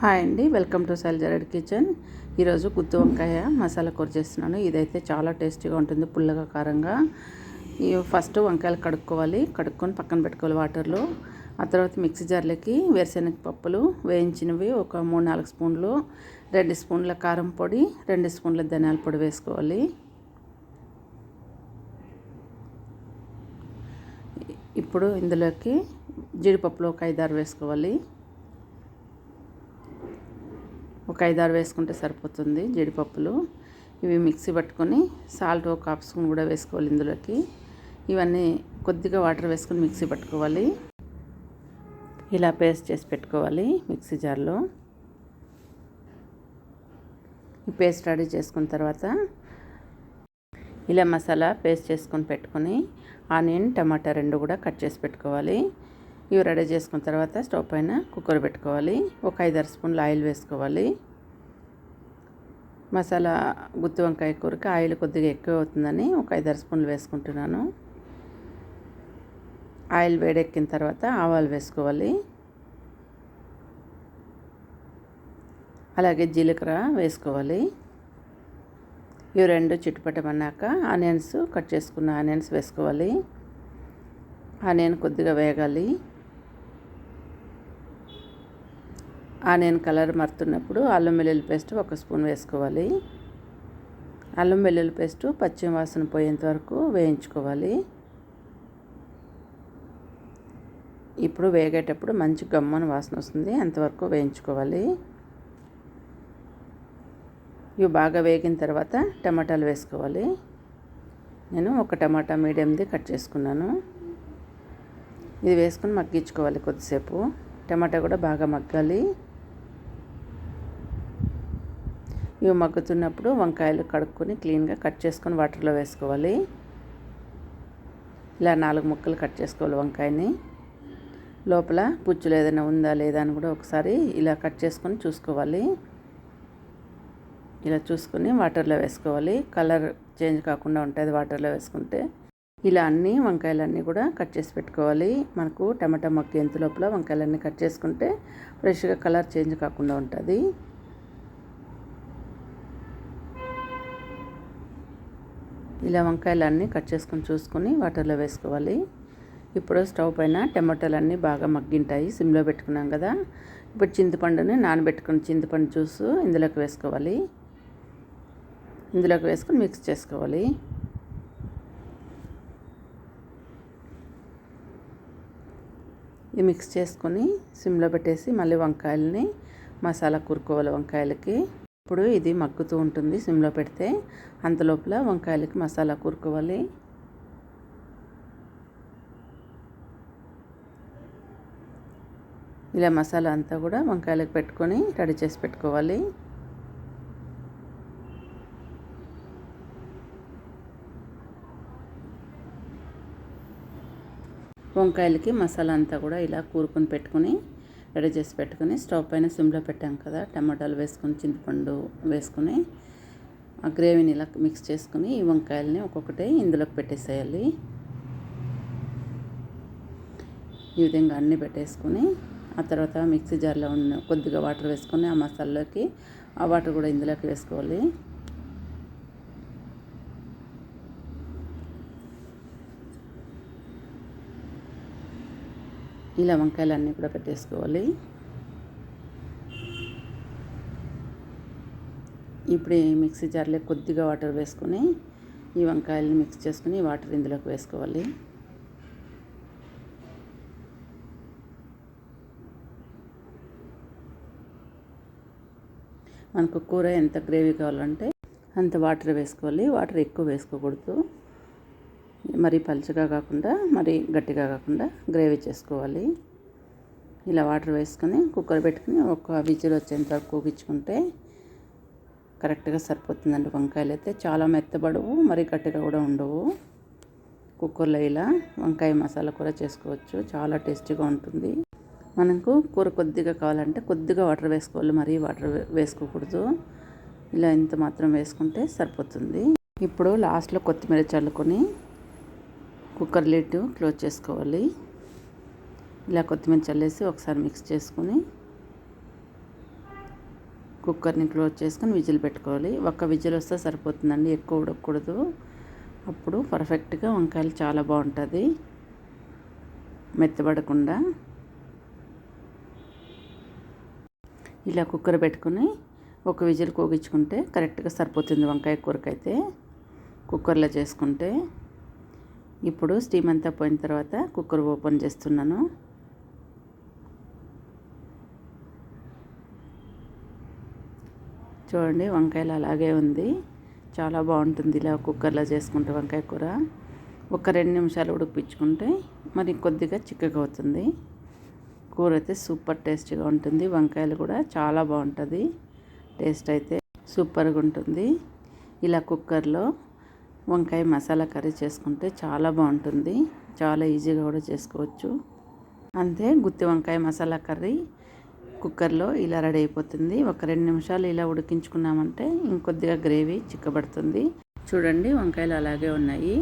Hi అండి welcome to సల్జరెడ్ kitchen. ఈరోజు గుత్తి వంకాయ మసాలా కూర చేస్తున్నాను. ఇదైతే చాలా టేస్టీగా ఉంటుంది పుల్లగా కారంగా. ఈ ఫస్ట్ వంకాయలు కడుక్కోవాలి. కడుక్కొని పక్కన పెట్టుకోవాలి వాటర్లో. ఆ తర్వాత మిక్సీ జార్లకి వేరుశనగ పప్పులు వేయించినవి ఒక మూడు నాలుగు స్పూన్లు రెండు స్పూన్ల కారం పొడి రెండు స్పూన్ల ధనియాల పొడి వేసుకోవాలి. ఇప్పుడు ఇందులోకి జీడిపప్పులు ఒక ఐదారు వేసుకోవాలి. ఒక ఐదారు వేసుకుంటే సరిపోతుంది జీడిపప్పులు. ఇవి మిక్సీ పట్టుకొని సాల్ట్ ఒక హాఫ్ స్పూన్ కూడా వేసుకోవాలి ఇందులోకి. ఇవన్నీ కొద్దిగా వాటర్ వేసుకొని మిక్సీ పట్టుకోవాలి. ఇలా పేస్ట్ చేసి పెట్టుకోవాలి మిక్సీ జార్లో. ఈ పేస్ట్ రెడీ చేసుకున్న తర్వాత ఇలా మసాలా పేస్ట్ చేసుకొని పెట్టుకొని ఆనియన్ టమాటా రెండు కూడా కట్ చేసి పెట్టుకోవాలి. ఇవి రెడీ చేసుకున్న తర్వాత స్టవ్ పైన కుక్కర్ పెట్టుకోవాలి. ఒక ఐదారు స్పూన్లు ఆయిల్ వేసుకోవాలి. మసాలా గుత్తి వంకాయ కూరకి ఆయిల్ కొద్దిగా ఎక్కువ అవుతుందని ఒక ఐదారు స్పూన్లు వేసుకుంటున్నాను. ఆయిల్ వేడెక్కిన తర్వాత ఆవాలు వేసుకోవాలి. అలాగే జీలకర్ర వేసుకోవాలి. ఇవి రెండు చిట్టుపట్టమన్నాక ఆనియన్స్ కట్ చేసుకున్న ఆనియన్స్ వేసుకోవాలి. ఆనియన్ కొద్దిగా వేగాలి. ఆనియన్ కలర్ మరుతున్నప్పుడు అల్లం వెల్లుల్లి పేస్ట్ ఒక స్పూన్ వేసుకోవాలి. అల్లం వెల్లుల్లి పేస్ట్ పచ్చి వాసన పోయేంత వరకు వేయించుకోవాలి. ఇప్పుడు వేగేటప్పుడు మంచి గమ్మన వాసన వస్తుంది అంతవరకు వేయించుకోవాలి. ఇవి బాగా వేగిన తర్వాత టమాటాలు వేసుకోవాలి. నేను ఒక టమాటా మీడియంది కట్ చేసుకున్నాను. ఇది వేసుకొని మగ్గించుకోవాలి కొద్దిసేపు. టమాటా కూడా బాగా మగ్గాలి. ఇవి మగ్గుతున్నప్పుడు వంకాయలు కడుక్కొని క్లీన్గా కట్ చేసుకొని వాటర్లో వేసుకోవాలి. ఇలా నాలుగు ముక్కలు కట్ చేసుకోవాలి వంకాయని. లోపల పుచ్చులు ఏదైనా ఉందా లేదా అని కూడా ఒకసారి ఇలా కట్ చేసుకొని చూసుకోవాలి. ఇలా చూసుకొని వాటర్లో వేసుకోవాలి. కలర్ చేంజ్ కాకుండా ఉంటుంది వాటర్లో వేసుకుంటే. ఇలా అన్ని వంకాయలన్నీ కూడా కట్ చేసి పెట్టుకోవాలి. మనకు టమాటా మొక్క ఎంత లోపల వంకాయలన్నీ కట్ చేసుకుంటే ఫ్రెష్గా కలర్ చేంజ్ కాకుండా ఉంటుంది. ఇలా వంకాయలన్నీ కట్ చేసుకొని చూసుకొని వాటర్లో వేసుకోవాలి. ఇప్పుడు స్టవ్ పైన టమాటాలన్నీ బాగా మగ్గింటాయి. సిమ్లో పెట్టుకున్నాం కదా. ఇప్పుడు చింతపండుని నానబెట్టుకుని చింతపండు జ్యూస్ ఇందులోకి వేసుకోవాలి. ఇందులోకి వేసుకొని మిక్స్ చేసుకోవాలి. ఇది మిక్స్ చేసుకొని సిమ్లో పెట్టేసి మళ్ళీ వంకాయలని మసాలా కూరుకోవాలి వంకాయలకి. ఇప్పుడు ఇది మగ్గుతూ ఉంటుంది సిమ్లో పెడితే. అంత లోపల వంకాయలకి మసాలా కూరుకోవాలి. ఇలా మసాలా అంతా కూడా వంకాయలకు పెట్టుకొని రెడీ చేసి పెట్టుకోవాలి. వంకాయలకి మసాలా అంతా కూడా ఇలా కూరుకొని పెట్టుకుని రెడీ చేసి పెట్టుకుని స్టవ్ పైన సిమ్లో పెట్టాం కదా టమాటాలు వేసుకొని చింతపండు వేసుకుని ఆ గ్రేవీని ఇలా మిక్స్ చేసుకుని ఈ వంకాయలని ఒక్కొక్కటి ఇందులోకి పెట్టేసేయాలి. ఈ విధంగా అన్నీ పెట్టేసుకొని ఆ తర్వాత మిక్సీ జార్లో ఉన్న కొద్దిగా వాటర్ వేసుకొని ఆ మసాలాలోకి ఆ వాటర్ కూడా ఇందులోకి వేసుకోవాలి. ఇలా వంకాయలు అన్నీ కూడా పెట్టేసుకోవాలి. ఇప్పుడు ఈ మిక్సీ జార్లో కొద్దిగా వాటర్ వేసుకొని ఈ వంకాయలని మిక్స్ చేసుకుని వాటర్ ఇందులోకి వేసుకోవాలి. మనకు కూర ఎంత గ్రేవీ కావాలంటే అంత వాటర్ వేసుకోవాలి. వాటర్ ఎక్కువ వేసుకోకూడదు. మరీ పలుచగా కాకుండా మరీ గట్టిగా కాకుండా గ్రేవీ చేసుకోవాలి. ఇలా వాటర్ వేసుకొని కుక్కర్ పెట్టుకుని ఒక విజిల్ వచ్చేంత వరకు కూగించుకుంటే కరెక్ట్గా సరిపోతుందండి. వంకాయలు అయితే చాలా మెత్తబడవు మరీ గట్టిగా కూడా ఉండవు. కుక్కర్లో ఇలా వంకాయ మసాలా కూర చేసుకోవచ్చు. చాలా టేస్టీగా ఉంటుంది. మనకు కూర కొద్దిగా కావాలంటే కొద్దిగా వాటర్ వేసుకోవాలి. మరీ వాటర్ వేసుకోకూడదు. ఇలా ఇంత మాత్రం వేసుకుంటే సరిపోతుంది. ఇప్పుడు లాస్ట్లో కొత్తిమీర చల్లుకొని కుక్కర్ లిడ్ క్లోజ్ చేసుకోవాలి. ఇలా కొత్తిమీర చల్లేసి ఒకసారి మిక్స్ చేసుకొని కుక్కర్ని క్లోజ్ చేసుకొని విజిల్ పెట్టుకోవాలి. ఒక్క విజిల్ వస్తే సరిపోతుందండి ఎక్కువ ఉడకకూడదు. అప్పుడు పర్ఫెక్ట్గా వంకాయలు చాలా బాగుంటుంది. మెత్తబడకుండా. ఇలా కుక్కర్ పెట్టుకుని ఒక విజిల్ కోగించుకుంటే కరెక్ట్గా సరిపోతుంది వంకాయ కూరకైతే. కుక్కర్లో చేసుకుంటే. ఇప్పుడు స్టీమ్ అంతా పోయిన తర్వాత కుక్కర్ ఓపెన్ చేస్తున్నాను. చూడండి వంకాయలు అలాగే ఉంది. చాలా బాగుంటుంది ఇలా కుక్కర్లో చేసుకుంటే వంకాయ కూర. ఒక రెండు నిమిషాలు ఉడికిపించుకుంటే మరి కొద్దిగా చిక్కగా అవుతుంది. కూర అయితే సూపర్ టేస్ట్గా ఉంటుంది. వంకాయలు కూడా చాలా బాగుంటుంది. టేస్ట్ అయితే సూపర్గా ఉంటుంది. ఇలా కుక్కర్లో వంకాయ మసాలా కర్రీ చేసుకుంటే చాలా బాగుంటుంది. చాలా ఈజీగా కూడా చేసుకోవచ్చు. అంతే గుత్తి వంకాయ మసాలా కర్రీ కుక్కర్లో ఇలా రెడీ అయిపోతుంది. ఒక రెండు నిమిషాలు ఇలా ఉడికించుకున్నామంటే ఇంకొద్దిగా గ్రేవీ చిక్కబడుతుంది. చూడండి వంకాయలు అలాగే ఉన్నాయి.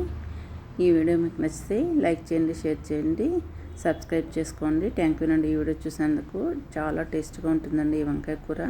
ఈ వీడియో మీకు నచ్చితే లైక్ చేయండి షేర్ చేయండి సబ్స్క్రైబ్ చేసుకోండి. థ్యాంక్ యూ నండి. ఈ వీడియో చూసినందుకు చాలా టేస్ట్గా ఉంటుందండి ఈ వంకాయ కూర.